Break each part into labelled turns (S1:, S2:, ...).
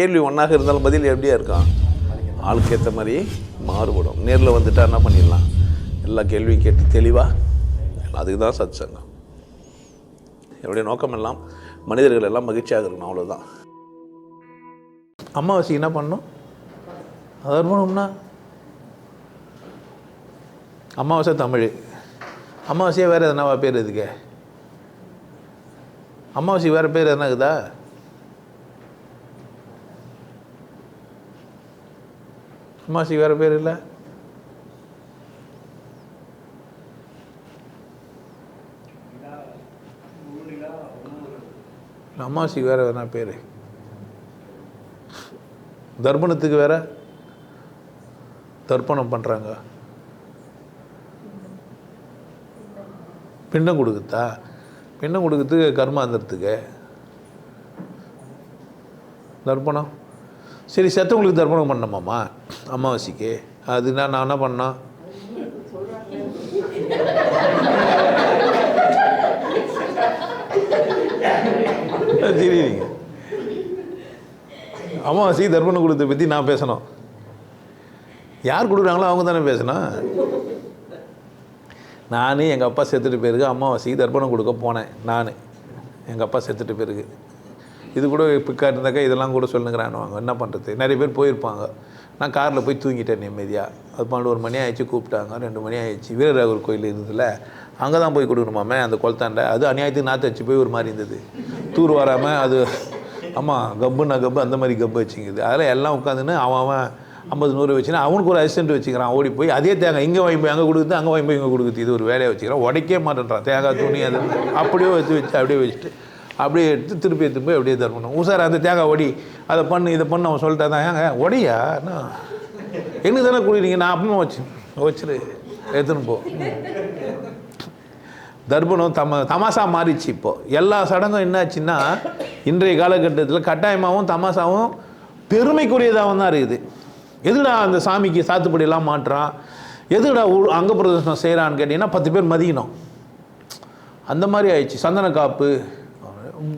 S1: கேள்வி ஒன்றாக இருந்தாலும் பதில் எப்படியா இருக்கான் ஆளுக்கு ஏற்ற மாதிரி மாறுபடும். நேரில் வந்துட்டா என்ன பண்ணிடலாம்? எல்லா கேள்வியும் கேட்டு தெளிவாக அதுக்கு தான் சத் சங்கம் என்னுடைய நோக்கம் எல்லாம் மனிதர்கள் எல்லாம் மகிழ்ச்சியாக இருக்கணும் அவ்வளோதான் அமாவாசை என்ன பண்ணும்? அதர்மணம்னா அமாவாசை தமிழ். அமாவாசையே வேறு எதனாவா பேர் இதுக்கு அமாவாசை வேறு பேர் எதனா இருக்குதா? அம்மாசி வேறு பேர் இல்லை. அம்மாசி வேறு வேணா பேர்? தர்ப்பணத்துக்கு வேற? தர்ப்பணம் பண்ணுறாங்க பின்னம் கொடுக்குதா? பின்னம் கொடுக்கறதுக்கு கர்மாந்திரத்துக்கு. தர்ப்பணம். சரி செத்தவங்களுக்கு தர்ப்பணம் பண்ணமாம்மா அமாவாசைக்கு. அதுனா நான் என்ன பண்ணோம் தெரியுறீங்க அமாவாசைக்கு தர்ப்பணம் கொடுத்த பற்றி நான் பேசணும். யார் கொடுக்குறாங்களோ அவங்க தானே பேசணும். நான் எங்கள் அப்பா செத்துட்டு பிறகு அமாவாசைக்கு தர்ப்பணம் கொடுக்க போனேன் நான். எங்கள் அப்பா செத்துட்டு பிறகு. இது கூட பிக்கா இருந்தாக்கா இதெல்லாம் கூட சொல்லுங்கிறானுவாங்க. என்ன பண்ணுறது நிறைய பேர் போயிருப்பாங்க. நான் காரில் போய் தூங்கிட்டேன் நிம்மதியாக அது பன்னெண்டு ஒரு மணி ஆயிடுச்சு கூப்பிட்டாங்க. ரெண்டு மணி ஆயிடுச்சு. வீரராகவர் கோயில் இருந்ததுல அங்கே தான் போய் கொடுக்கணுமாமே அந்த குளத்தாண்ட அது அநியாயத்துக்கு நாற்று வச்சு போய் ஒரு மாதிரி இருந்தது. தூர் வராமல் அது ஆமாம் கப்புன்னா கப்பு அந்த மாதிரி கப்பு வச்சுங்குது. அதில் எல்லாம் உட்காந்துன்னு அவன் அவன் ஐம்பது நூறு வச்சுன்னா அவனுக்கு ஒரு அசிஸ்டன்ட் வச்சுக்கிறான். ஓடி போய் அதே தேங்காய் இங்கே வாங்கி போய் அங்கே கொடுக்குது அங்கே வாங்கி போய் இங்கே கொடுக்குது. இது ஒரு வேலையை வச்சுக்கிறான். உடைக்கே மாட்டேன்றான். தேங்காய் துணி அது அப்படியே வச்சு வச்சு அப்படியே வச்சுட்டு அப்படியே எடுத்து திருப்பி எடுத்து போய் அப்படியே தரணும் உசார் அந்த தேங்காய் ஒடி. அதை பண்ணு இதை பண்ணு அவன் சொல்லிட்டா தான். ஏங்க ஒடியா? என்ன? எங்களுக்கு தானே குடிக்கிறீங்க நான் அப்பமா வச்சு வச்சிரு. எடுத்துன்னு போ. தர்ப்பணம் தம தமாசா மாறிச்சு இப்போது எல்லா சடங்கும் என்னாச்சுன்னா இன்றைய காலகட்டத்தில் கட்டாயமாகவும் தமாசாவும் பெருமைக்குரியதாகவும் தான் இருக்குது. எதுடா அந்த சாமிக்கு சாத்துப்படியெல்லாம் மாட்டுறான்? எதுடா ஊர் அங்க பிரதர்சனம் செய்கிறான்னு கேட்டிங்கன்னா பத்து பேர் மதிக்கணும். அந்த மாதிரி ஆயிடுச்சு. சந்தன காப்பு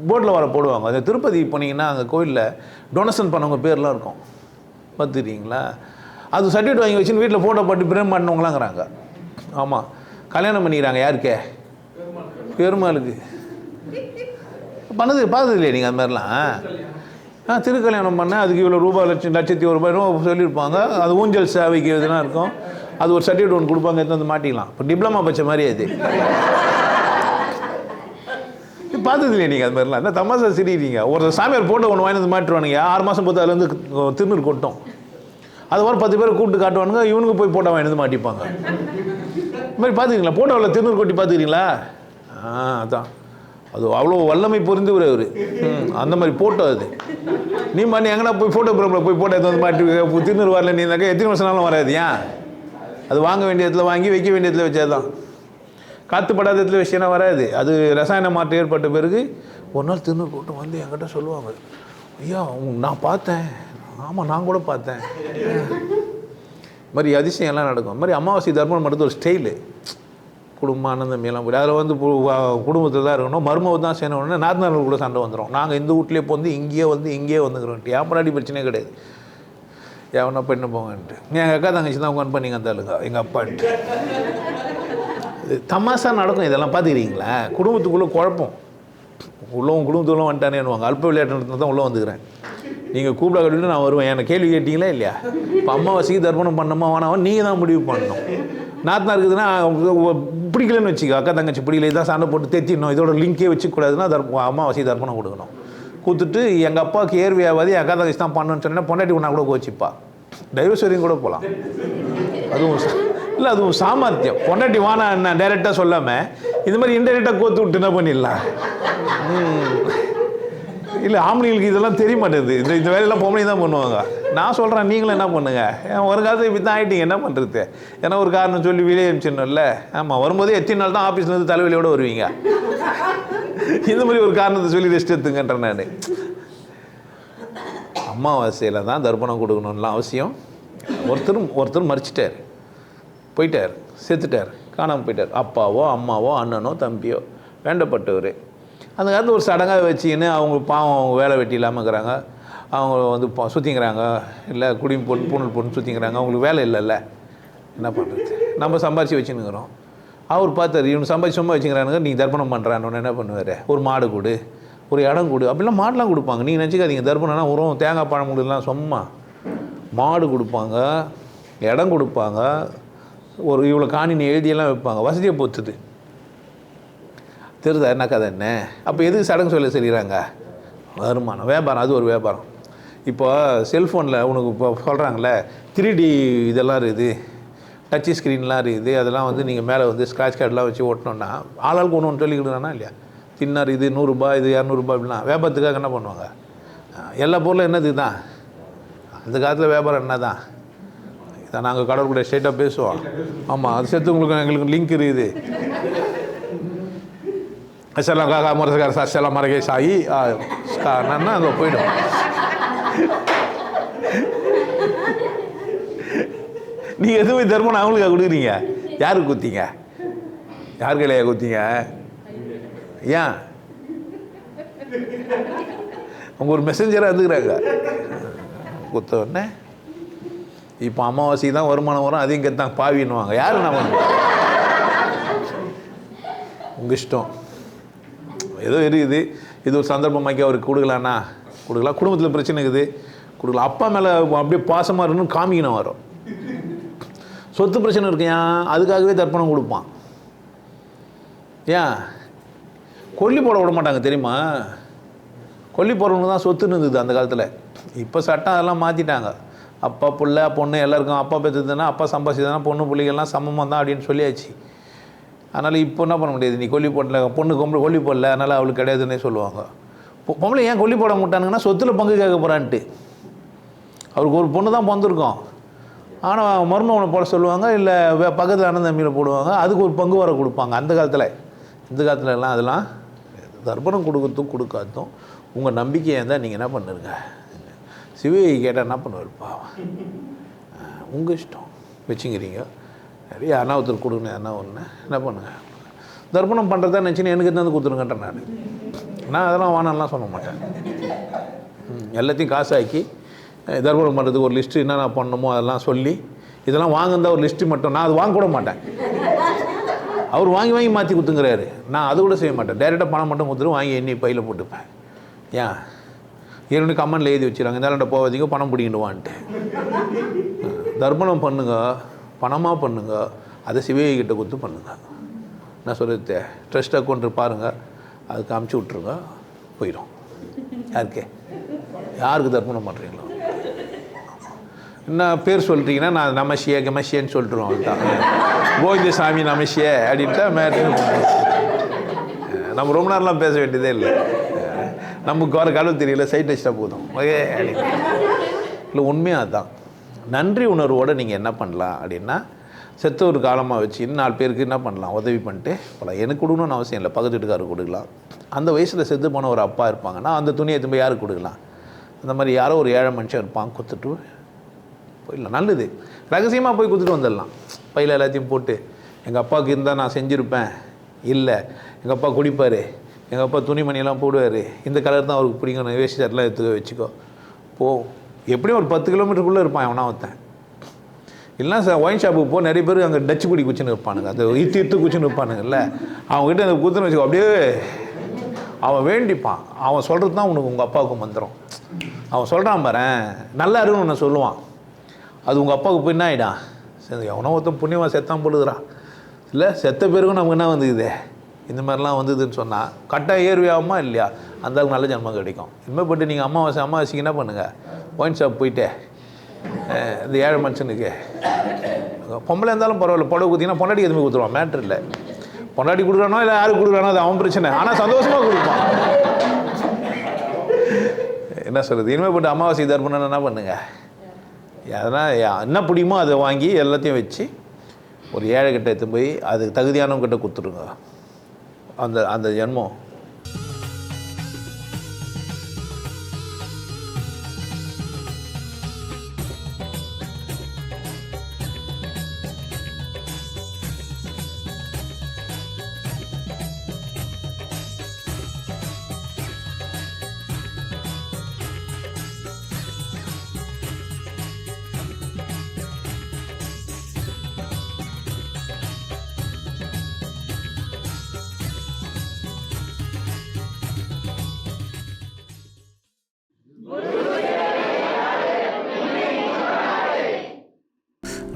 S1: போர்டில் வர போடுவாங்க. அந்த திருப்பதி போனீங்கன்னா அங்கே கோயிலில் டொனேஷன் பண்ணவங்க பேர்லாம் இருக்கும். பார்த்துட்டீங்களா அது சர்டிஃபிகேட் வாங்கி வச்சுன்னு வீட்டில் ஃபோட்டோ போட்டு பிரேம் பண்ணவங்களாங்கிறாங்க. ஆமாம் கல்யாணம் பண்ணிக்கிறாங்க. யாருக்கே? பெருமாளுக்கு. பண்ணது பார்த்தது இல்லையா நீங்கள் அது மாதிரிலாம். ஆ திருக்கல்யாணம் பண்ண அதுக்கு இவ்வளோ ரூபாய் லட்சம் லட்சத்தி ஒரு ரூபாய் ரூபா சொல்லியிருப்பாங்க. அது ஊஞ்சல் சேவைக்கு இதெல்லாம் இருக்கும். அது ஒரு சர்டிஃபிகேட் ஒன்று கொடுப்பாங்க எடுத்து வந்து மாட்டிக்கலாம். இப்போ டிப்ளமா பச்ச மாதிரி அது. பார்த்தது இல்லையா நீங்கள் அது மாதிரிலாம். என்ன தமாசா சிரிக்கிறீங்க? ஒரு சாமியார் போட்டோ ஒன்று வாங்கி வந்து மாட்டுருவானுங்க ஆறு மாதம் பார்த்து அதுலேருந்து திருநூறு கொட்டும். அது மாதிரி பத்து பேர் கூப்பிட்டு காட்டுவானுங்க இவனுக்கு போய் போட்டோ வாங்கி மாட்டிப்பாங்க. இது மாதிரி பார்த்துக்கிறீங்களா போட்டோவில் திருநூறு கொட்டி பார்த்துக்கிறீங்களா ஆ அதான். அது அவ்வளோ வல்லமை பொருந்தவர் அவர். அந்த மாதிரி போட்டோ அது. நீ மாதிரி எங்கன்னா போய் ஃபோட்டோ ப்ரோமில் போய் போட்டோ எடுத்து வந்து மாட்டி திருநூறு வரல நீனாக்கா எத்தனை வருஷம் நாளும் வராது ஏன்? அது வாங்க வேண்டிய இடத்துல வாங்கி வைக்க வேண்டிய இடத்துல வச்சாதான். காற்று படாத இடத்துல விஷயம்னா வராது. அது ரசாயன மாற்றம் ஏற்பட்ட பிறகு ஒரு நாள் திருநூறு கூட்டம் வந்து என்கிட்ட சொல்லுவாங்க. ஐயா நான் பார்த்தேன். ஆமாம் நான் கூட பார்த்தேன். இது மாதிரி அதிசயம்லாம் நடக்கும். இது மாதிரி அமாவாசை தர்மம் மட்டும் ஒரு ஸ்டைலு குடும்ப ஆனந்தம் எல்லாம் போய் அதில் வந்து குடும்பத்தில் தான் இருக்கணும். மருமவை தான் செய்யணும்னா நாத்தனார்கள் கூட சண்டை வந்துடும் நாங்கள் இந்த வீட்லேயே வந்து இங்கேயே வந்து இங்கேயே வந்துக்கிறோம். என் முன்னாடி பிரச்சனையே கிடையாது. எவனா பெண்ணு போங்கன்ட்டு. எங்கள் அக்கா தங்கச்சி தான் உட்காந்து பண்ணிங்க அந்த ஆளுங்க எங்கள் அப்பான்ட்டு. தமாசா நடக்கும் இதெல்லாம் பார்த்துக்கிறீங்களா? குடும்பத்துக்குள்ளே குழப்பம். உள்ளவங்க குடும்பத்துக்குள்ள வந்துட்டானேன்னுவாங்க. அல்ப விளையாட்டு தான் உள்ளே வந்துக்கிறேன். நீங்கள் கூப்பிட கட்டிட்டு நான் வருவேன். என்னை கேள்வி கேட்டீங்களா இல்லையா? இப்போ அம்மாவாசைக்கு தர்ப்பணம் பண்ணணுமா வேணாம்? நீங்கள் தான் முடிவு பண்ணணும். நாத்தனா இருக்குதுன்னா பிடிக்கலன்னு வச்சுக்கோ. அக்கா தங்கச்சி பிடிக்கல. இதான் சண்டை போட்டு தேத்திடணும். இதோட லிங்கே வச்சுக்கூடாதுன்னா தர்ப்ப அம்மாவாசை தர்ப்பணம் கொடுக்கணும். கொடுத்துட்டு எங்கள் அப்பாவுக்கு ஏர்வியாவது என் அக்கா தங்கச்சி தான் பண்ணணும்னு சொன்னால் பொண்டாட்டி ஒன்றா கூட கோச்சிப்பா. டைவர்ஸ் வரையும் கூட போகலாம். அதுவும் ச- இல்லை அதுவும் சாமர்த்தியம். பொண்டாட்டி வானா என்ன? டைரெக்டாக சொல்லாமல் இது மாதிரி இன்டெரக்டாக கோத்து விட்டு என்ன பண்ணிடலாம்? இல்லை ஆம்பளைங்களுக்கு இதெல்லாம் தெரிய மாட்டேது இந்த இந்த வேலையெல்லாம் பொம்பளை தான் பண்ணுவாங்க. நான் சொல்கிறேன் நீங்களும் என்ன பண்ணுங்க? ஒரு காலத்தில் இப்படி தான் ஆகிட்டீங்க என்ன பண்ணுறது ஏன்னா ஒரு காரணம் சொல்லி வெளியே அனுப்பிச்சிடணும்ல. ஆமாம் வரும்போதே எத்தனை நாள் தான் ஆஃபீஸ்லேருந்து தலைவலியோடு வருவீங்க? இந்த மாதிரி ஒரு காரணத்தை சொல்லி ரெஸ்ட் எடுத்துங்கன்றேன் நான். அம்மாவாசையில் தான் தர்ப்பணம் கொடுக்கணும்லாம் அவசியம். ஒருத்தரும் ஒருத்தர் மறிச்சிட்டார். போயிட்டார் செத்துட்டார் காணாமல் போயிட்டார். அப்பாவோ அம்மாவோ அண்ணனோ தம்பியோ வேண்டப்பட்டவர். அந்த காலத்தில் ஒரு சடங்காக வச்சுக்கின்னு அவங்க பாவம் அவங்க வேலை வெட்டி இல்லாமல் இருக்கிறாங்க. அவங்க வந்து பா சுற்றிங்கிறாங்க இல்லை குடி பொண்ணு பூணல் பொண்ணு சுற்றிங்கிறாங்க அவங்களுக்கு வேலை இல்லைல்ல. என்ன பண்ணுறது நம்ம சம்பாரித்து வச்சுன்னுக்குறோம். அவர் பார்த்தார் இவன் சம்பாதிச்சு சும்மா வச்சுக்கிறானுங்க. நீ தர்ப்பணம் பண்ணுறான்னு என்ன பண்ணுவார்? ஒரு மாடு கொடு ஒரு இடம் கொடு. அப்படிலாம் மாடெலாம் கொடுப்பாங்க. நீங்கள் நினச்சிக்காதீங்க. தர்ப்பணம்னா உரம் தேங்காய் பழம் கொடுலாம் சும்மா மாடு கொடுப்பாங்க இடம் கொடுப்பாங்க. ஒரு இவ்வளோ காணினி எழுதியெல்லாம் வைப்பாங்க. வசதியை பொறுத்துது தெரியுதா என்ன கதை என்ன? அப்போ எதுக்கு சடங்கு சொல்ல செய்கிறாங்க? வருமானம் வியாபாரம் அது ஒரு வியாபாரம். இப்போ செல்ஃபோனில் உனக்கு இப்போ சொல்கிறாங்களே த்ரீ டி இதெல்லாம் இருக்குது. டச் ஸ்க்ரீன்லாம் இருக்குது. அதெல்லாம் வந்து நீங்கள் மேலே வந்து ஸ்க்ராட்ச் கார்டெலாம் வச்சு ஓட்டணுன்னா ஆளாளுக்கு ஒன்று ஒன்று சொல்லிக்கிட்டுனா இல்லையா? தின்னார் இது நூறுரூபா இது இரநூறுபா இப்படிலாம். வியாபாரத்துக்காக என்ன பண்ணுவாங்க? எல்லா பொருளும் என்னது தான் அந்த காலத்தில் வியாபாரம் என்ன தான் நாங்கள் கடவுள் கூட ஸ்ட்ரெயிட்டாக பேசுவோம். ஆமாம் அது சேர்த்து உங்களுக்கு எங்களுக்கு லிங்க் இருக்குது. அசலாம் காக்கா முரசக்கார அசலாம் மரகே சாயி நான் அங்கே போயிடும். நீங்கள் எதுவுமே தர்மம் அவங்களுக்கா கொடுக்குறீங்க? யாருக்கு குத்திங்க யார் கையிலையா குத்தீங்க ஏன்? அவங்க ஒரு மெசஞ்சராக இருந்துக்கிறாங்க. குத்த உடனே இப்போ அமாவாசை தான் வருமானம் வரும் அதையும் கெத்தாங்க பாவின்னுவாங்க. யார் நம்ம உங்கள் இஷ்டம். ஏதோ இருக்குது. இது ஒரு சந்தர்ப்பமாக்கி அவருக்கு கொடுக்கலாண்ணா கொடுக்கலாம். குடும்பத்தில் பிரச்சனை இருக்குது. கொடுக்கலாம். அப்பா மேலே அப்படியே பாசமாக இருக்கணும் காமிக்கணும் வரும். சொத்து பிரச்சனை இருக்கையா? அதுக்காகவே தர்ப்பணம் கொடுப்பான். ஏன்? கொல்லி போட விட மாட்டாங்க தெரியுமா? கொல்லி போடுறவங்க தான் சொத்துன்னு இருந்தது அந்த காலத்தில். இப்போ சட்டம் அதெல்லாம் மாற்றிட்டாங்க அப்பா பிள்ளை பொண்ணு எல்லாருக்கும் அப்பா பெற்றுதுன்னா அப்பா சம்பாதிச்சதுன்னா பொண்ணு பிள்ளைகள்லாம் சமமாக தான் அப்படின்னு சொல்லியாச்சு. அதனால் இப்போ என்ன பண்ண முடியாது? நீ கொல்லி போடல பொண்ணு கொம்பளை கொல்லி போடல அதனால் அவளுக்கு கிடையாதுன்னே சொல்லுவாங்க. பொம்பளை ஏன் கொல்லி போட மாட்டானுங்கன்னா சொத்தில் பங்கு கேட்க போகிறான்ட்டு அவருக்கு ஒரு பொண்ணு தான் பிறந்திருக்கோம். ஆனால் மருமகனை போட சொல்லுவாங்க இல்லை பக்கத்தில் அண்ணன் தம்பியில் போடுவாங்க அதுக்கு ஒரு பங்கு வர கொடுப்பாங்க. அந்த காலத்தில் இந்த காலத்துலலாம் அதெல்லாம் தர்ப்பணம் கொடுக்கறதும் கொடுக்காதும் உங்கள் நம்பிக்கையாக இருந்தால் நீங்கள் என்ன பண்ணுங்க? சிவகை கேட்டால் என்ன பண்ணுவார்? பாவம். உங்கள் இஷ்டம். வச்சுங்கிறீங்க நிறைய அனாவத்தில் கொடுங்க என்ன ஒன்று என்ன பண்ணுங்க? தர்ப்பணம் பண்ணுறதா நினச்சின்னு எனக்கு தந்து கொடுத்துருங்கட்டேன் நான். நான் அதெல்லாம் வானம்லாம் சொல்ல மாட்டேன். எல்லாத்தையும் காசாக்கி தர்ப்பணம் பண்ணுறதுக்கு ஒரு லிஸ்ட்டு என்னென்ன பண்ணணுமோ அதெல்லாம் சொல்லி இதெல்லாம் வாங்குந்தா ஒரு லிஸ்ட்டு மட்டும். நான் அது வாங்க கூட மாட்டேன். அவர் வாங்கி வாங்கி மாற்றி கொடுத்துங்கிறாரு. நான் அது கூட செய்ய மாட்டேன். டைரெக்டாக பணம் மட்டும் கொடுத்துட்டு வாங்கி எண்ணி பையில் போட்டுப்பேன். ஏன்? ஏற்கனவே கம்மனில் எழுதி வச்சுருவாங்க இந்த போவதிங்க பணம் பிடிங்கிடுவான்ட்டு தர்ப்பணம் பண்ணுங்க பணமாக பண்ணுங்க அதை சிவகை கிட்ட கொடுத்து பண்ணுங்க. நான் சொல்கிறது ட்ரஸ்ட் அக்கௌண்ட் பாருங்கள் அதுக்கு அமுச்சு விட்ருங்க போயிடும் யாருக்கே? யாருக்கு தர்ப்பணம் பண்ணுறீங்களோ என்ன பேர் சொல்கிறீங்கன்னா நான் நமசிய கமசியன்னு சொல்லிட்டுருவோம் அதுதான் கோவிந்த சாமி நமசிய அப்படின்ட்டா மேட்ரு நம்ம ரொம்ப நேரம்லாம் பேச வேண்டியதே இல்லை. நமக்கு வர கடவுள் தெரியல சைட் வச்சிட்டா போதும் இல்லை உண்மையாக அதுதான் நன்றி உணர்வோடு நீங்கள் என்ன பண்ணலாம் அப்படின்னா செத்து ஒரு காலமாக வச்சு இன்னும் நாலு பேருக்கு என்ன பண்ணலாம் உதவி பண்ணிட்டு போகலாம். எனக்கு கொடுக்கணும்னு அவசியம் இல்லை. பக்கத்து வீட்டுக்காரருக்கு கொடுக்கலாம். அந்த வயசில் செத்து போன ஒரு அப்பா இருப்பாங்கன்னா அந்த துணியை திரும்ப யாருக்கு கொடுக்கலாம்? அந்த மாதிரி யாரோ ஒரு ஏழை மனுஷன் இருப்பான் கொடுத்துட்டு போயிடலாம். நல்லது. ரகசியமாக போய் கொடுத்துட்டு வந்துடலாம். பையில் எல்லாத்தையும் போட்டு எங்கள் அப்பாவுக்கு இருந்தால் நான் செஞ்சுருப்பேன். இல்லை எங்கள் அப்பா குடிப்பார். எங்கள் அப்பா துணிமணியெல்லாம் போடுவார். இந்த கலர் தான் அவருக்கு பிடிக்கும். வேஷ்டி சட்டெலாம் எடுத்து வச்சுக்கோ. போ. எப்படியும் ஒரு பத்து கிலோமீட்டருக்குள்ளே இருப்பான் அவனா ஒருத்தன். இல்லைனா சார் ஒயின் ஷாப்புக்கு போ. நிறைய பேர் அங்கே டச்சு குடி குச்சின்னு இருப்பானுங்க. அந்த இத்து இத்து குச்சின்னு இருப்பானுங்கல்ல. அவங்ககிட்ட அந்த குத்துன்னு வச்சுக்கோ. அப்படியே அவன் வேண்டிப்பான். அவன் சொல்கிறது தான் உனக்கு உங்கள் அப்பாவுக்கு மந்திரம். அவன் சொல்கிறான் பாரு நல்லா இருக்குன்னு உன்னை சொல்லுவான். அது உங்கள் அப்பாவுக்கு போய் என்ன ஆகிடான் சரி எவனோ ஒருத்தன் புண்ணியமாக செத்தான் போடுகிறான் இல்லை செத்த பேருக்கும் நமக்கு என்ன வந்துக்குது? இந்த மாதிரிலாம் வந்ததுன்னு சொன்னால் கட்டாக ஏர்வியாகுமா இல்லையா? அந்த அளவுக்கு நல்ல ஜென்மம் கிடைக்கும். இனிமேல் போட்டு நீங்கள் அமாவாசை அமாவாசைக்கு என்ன பண்ணுங்கள் ஒயின் ஷாப் போயிட்டு இந்த ஏழை மனுஷனுக்கு பொம்பளை இருந்தாலும் பரவாயில்ல புடவை கொடுத்தீங்கன்னா பொண்டாட்டி எதுவுமே கொடுத்துருவான் மேட்ரு இல்லை. பொண்டாட்டி கொடுக்குறானோ இல்லை யாருக்கு கொடுக்குறானோ அது அவன் பிரச்சனை. ஆனால் சந்தோஷமாக கொடுப்பான். என்ன சொல்கிறது இனிமேல் போட்டு அமாவாசை தர்ப்பணம் என்ன பண்ணுங்கள் அதனால் என்ன பிடிக்குமோ அதை வாங்கி எல்லாத்தையும் வச்சு ஒரு ஏழை கிட்ட எடுத்து போய் அதுக்கு தகுதியானவங்க கிட்ட கொடுத்துருங்க. அந்த அந்த ஜென்மம்